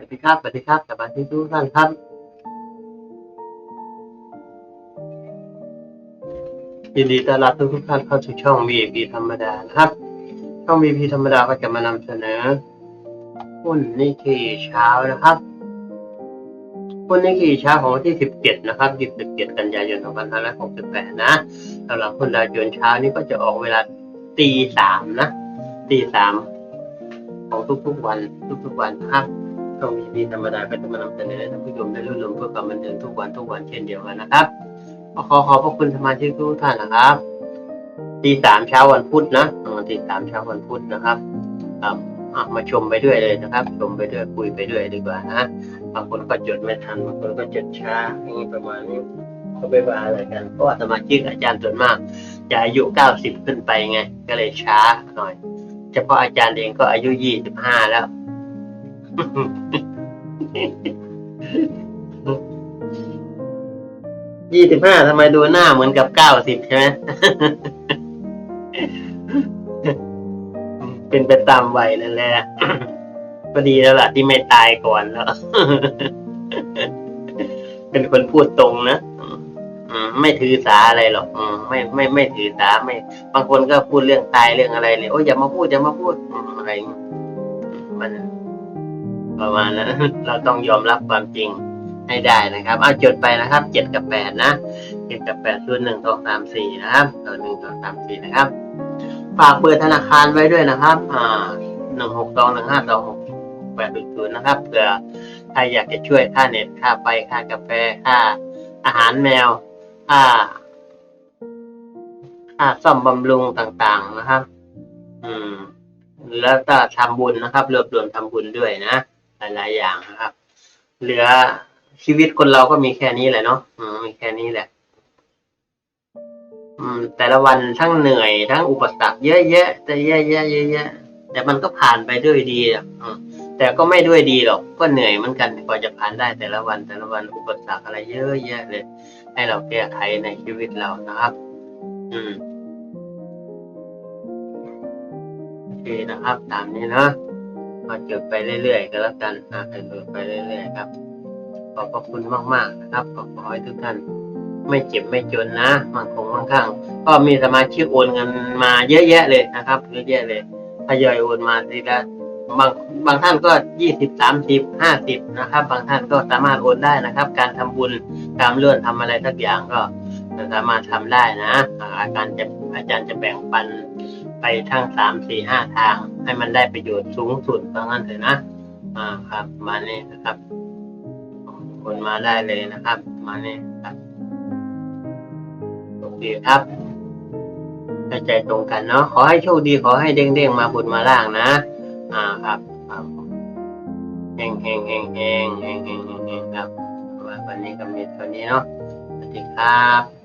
วัสดีครับสวัสดีครับสวัสดีทุกท่านครับยินดีต้อนรับทุกทุกท่านเข้าสู่ช่อง VIP ธรรมดานะครับ ช่อง VIP ธรรมดาก็จะมานำเสนอหุ้นนิกเกเช้านะครับหุ้นนิกเกเช้าของวันที่ 17 นะครับ17กันยายน 2568 นะสำหรับหุ้นดาวโจนเช้านี้ก็จะออกเวลาตีสามนะตีสามของทุกๆวันทุกๆวันนะครับ ช่อง VIP ธรรมดาก็จะมานำเสนอให้ท่านผู้ชมได้รู้ลมเพื่อความบันเทิงทุกวันทุกวันเช่นเดียวกันนะครับก็ขอขอบพระคุณสมาชิกทุกท่านนะครับตีสามเช้าวันพุธนะเออตีสามเช้าวันพุธนะครับครับมาชมไปด้วยเลยนะครับ ชมไปด้วยคุยไปด้วยดีกว่านะบางคนก็จดไม่ทันบางคนก็จดช้าอย่างนี้ประมาณนี้ก็ไม่ว่าอะไรกันเพราะว่าสมาชิกอาจารย์ส่วนมาก จะอายุเก้าสิบขึ้นไปไง ก็เลยช้าหน่อย เฉพาะอาจารย์เองก็อายุยี่สิบห้าแล้ว ยี่สิบห้าทำไมดูหน้าเหมือนกับเก้าสิบใช่ไหม เป็นไปตามวัยนั่นแหละก็ดีแล้วล่ะที่ไม่ตายก่อนแล้ว เป็นคนพูดตรงนะไม่ถือสาอะไรหรอกไม่ไม่ไม่ถือสาไม่ บางคนก็พูดเรื่องตายเรื่องอะไรเลยโอ้ยอย่ามาพูดอย่ามาพูดอะไรมัน ประมาณนั้นเราต้องยอมรับความจริงให้ได้นะครับ เอาจดไปนะครับเจ็ดกับแปดนะเจ็ดกับแปดส่วนหนึ่งสองสามสี่นะครับตัวหนึ่งสองสามสี่นะครับ ฝากเบอร์ธนาคารไว้ด้วยนะครับอ่าหนึ่งหกสองหนึ่งห้าสองหกแปดศูนย์นะครับเผื่อใครอยากจะช่วยค่าเน็ตค่าไฟค่ากาแฟค่าอาหารแมวค่าค่าซ่อมบำรุงต่างๆนะครับ อืม แล้วก็ทำบุญนะครับรวบรวมทำบุญด้วยนะ หลาย ๆ อย่างนะครับ เหลือชีวิตคนเราก็มีแค่นี้แหละเนาะมีแค่นี้แหละ อืม แต่ละวันทั้งเหนื่อยทั้งอุปสรรคเยอะแยะแต่เยอะแยะเยอะแยะแต่มันก็ผ่านไปด้วยดีอะแต่ก็ไม่ด้วยดีหรอก ก็เหนื่อยเหมือนกันกว่าจะผ่านได้แต่ละวัน แต่ละวันอุปสรรคอะไรเยอะแยะเลย ให้เราแก้ไขในชีวิตเรานะครับ อืม โอเคนะครับ ตามนี้นะ มาจดไปเรื่อยๆก็แล้วกันอะจดไปเรื่อยๆครับ ขอบพระคุณมากๆนะครับขอขอให้ทุกท่าน ไม่เจ็บไม่จนนะมันคงมั่งคั่งก็มีสมาชิกโอนเงินมาเยอะแยะเลยนะครับเยอะแยะเลยทยอยโอนมาทีละบางบางท่านก็ยี่สิบสามสิบห้าสิบนะครับ บางท่านก็สามารถโอนได้นะครับ การทำบุญการเลื่อนทำอะไรสักอย่างก็สามารถทำได้นะอาจารย์จะอาจารย์จะแบ่งปัน ไปทั้งสามสี่ห้าทาง ให้มันได้ประโยชน์สูงสุดปรนั้นเถอะนะอ่าครับ มาเนี่ยนะครับคนมาได้เลยนะครับ มาเนี่ยครับโอเคครับใจใจตรงกันเนาะขอให้โชคดีขอให้เด้งๆมาบุญมาล่างนะ อ่าครับครับเฮงเฮงเฮงเฮงเฮงเฮงเฮงครับวันนี้ก็มีเท่านี้เนาะสวัสดีครับ